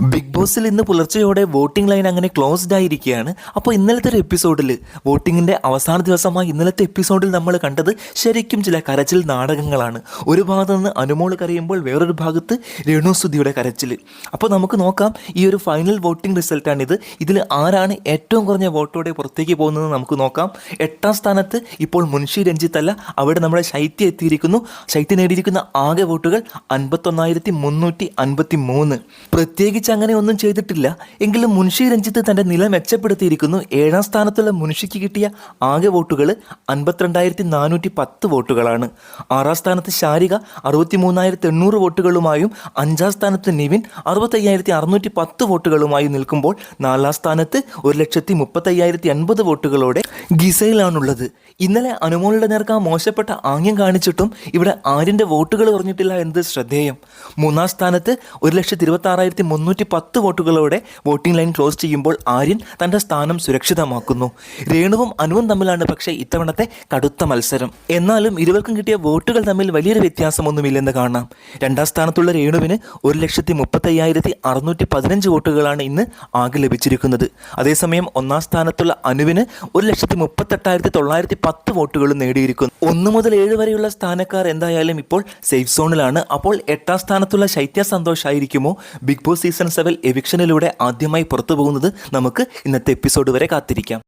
Big ബോസിൽ ഇന്ന് പുലർച്ചയോടെ വോട്ടിംഗ് ലൈൻ അങ്ങനെ ക്ലോസ്ഡ് ആയിരിക്കുകയാണ്. അപ്പോൾ ഇന്നലത്തെ ഒരു എപ്പിസോഡിൽ വോട്ടിങ്ങിന്റെ അവസാന ദിവസമായി ഇന്നലത്തെ എപ്പിസോഡിൽ നമ്മൾ കണ്ടത് ശരിക്കും ചില കരച്ചിൽ നാടകങ്ങളാണ്. ഒരു ഭാഗത്ത് നിന്ന് അനുമോൾ കരയുമ്പോൾ വേറൊരു ഭാഗത്ത് രേണുസുതിയുടെ കരച്ചിൽ അപ്പോൾ നമുക്ക് നോക്കാം ഈ ഒരു ഫൈനൽ വോട്ടിംഗ് റിസൾട്ടാണിത് ഇതിൽ ആരാണ് ഏറ്റവും കുറഞ്ഞ വോട്ടോടെ പുറത്തേക്ക് പോകുന്നത് നമുക്ക് നോക്കാം. എട്ടാം സ്ഥാനത്ത് ഇപ്പോൾ മുൻഷി രഞ്ജിത്ത് അല്ല അവിടെ നമ്മുടെ ശൈത്യ എത്തിയിരിക്കുന്നു. ശൈത്യ നേടിയിരിക്കുന്ന ആകെ വോട്ടുകൾ അൻപത്തൊന്നായിരത്തി മുന്നൂറ്റി അൻപത്തി മൂന്ന് പ്രത്യേകിച്ച് അങ്ങനെ ഒന്നും ചെയ്തിട്ടില്ല. എങ്കിലും മുൻഷി രഞ്ജിത്ത് തന്റെ നില മെച്ചപ്പെടുത്തിയിരിക്കുന്നു. ഏഴാം സ്ഥാനത്തുള്ള മുൻഷിക്ക് കിട്ടിയ ആകെ വോട്ടുകൾ അൻപത്തിരണ്ടായിരത്തി നാനൂറ്റി പത്ത് വോട്ടുകളാണ്. ആറാം സ്ഥാനത്ത് ശാരിക അറുപത്തി മൂന്നായിരത്തി എണ്ണൂറ് വോട്ടുകളുമായും അഞ്ചാം സ്ഥാനത്ത് നിവിൻ അറുപത്തയ്യായിരത്തി അറുന്നൂറ്റി പത്ത് വോട്ടുകളുമായി നിൽക്കുമ്പോൾ നാലാം സ്ഥാനത്ത് ഒരു ലക്ഷത്തി മുപ്പത്തയ്യായിരത്തി എൺപത് വോട്ടുകളോടെ ഗിസയിലാണുള്ളത്. ഇന്നലെ അനുമോളുടെ നേർക്ക് ആ മോശപ്പെട്ട ആംഗ്യം കാണിച്ചിട്ടും ഇവിടെ ആര്യന്റെ വോട്ടുകൾ കുറഞ്ഞിട്ടില്ല എന്നത് ശ്രദ്ധേയം. മൂന്നാം സ്ഥാനത്ത് ഒരു ലക്ഷത്തി ഇരുപത്തി ആറായിരത്തി മുന്നൂറ്റി പത്ത് വോട്ടുകളോടെ വോട്ടിംഗ് ലൈൻ ക്ലോസ് ചെയ്യുമ്പോൾ ആര്യൻ തന്റെ സ്ഥാനം സുരക്ഷിതമാക്കുന്നു. രേണുവും അനുവും തമ്മിലാണ് പക്ഷേ ഇത്തവണത്തെ കടുത്ത മത്സരം. എന്നാലും ഇരുവർക്കും കിട്ടിയ വോട്ടുകൾ തമ്മിൽ വലിയൊരു വ്യത്യാസമൊന്നുമില്ലെന്ന് കാണാം. രണ്ടാം സ്ഥാനത്തുള്ള രേണുവിന് ഒരു ലക്ഷത്തി മുപ്പത്തയ്യായിരത്തി അറുന്നൂറ്റി പതിനഞ്ച് വോട്ടുകളാണ് ഇന്ന് ആകെ ലഭിച്ചിരിക്കുന്നത്. അതേസമയം ഒന്നാം സ്ഥാനത്തുള്ള അനുവിന് ഒരു ലക്ഷത്തി മുപ്പത്തെട്ടായിരത്തി തൊള്ളായിരത്തി പത്ത് വോട്ടുകളും നേടിയിരിക്കുന്നു. ഒന്ന് മുതൽ ഏഴ് വരെയുള്ള സ്ഥാനക്കാർ എന്തായാലും ഇപ്പോൾ സേഫ് സോണിലാണ്. അപ്പോൾ എട്ടാം സ്ഥാനത്തുള്ള ശൈത്യ സന്തോഷ് ആയിരിക്കുമോ? ബിഗ് ബോസ് സീസൺ സെവൻ എവിക്ഷനിലൂടെ ആദ്യമായി പുറത്തു പോകുന്നത് നമുക്ക് ഇന്നത്തെ എപ്പിസോഡ് വരെ കാത്തിരിക്കാം.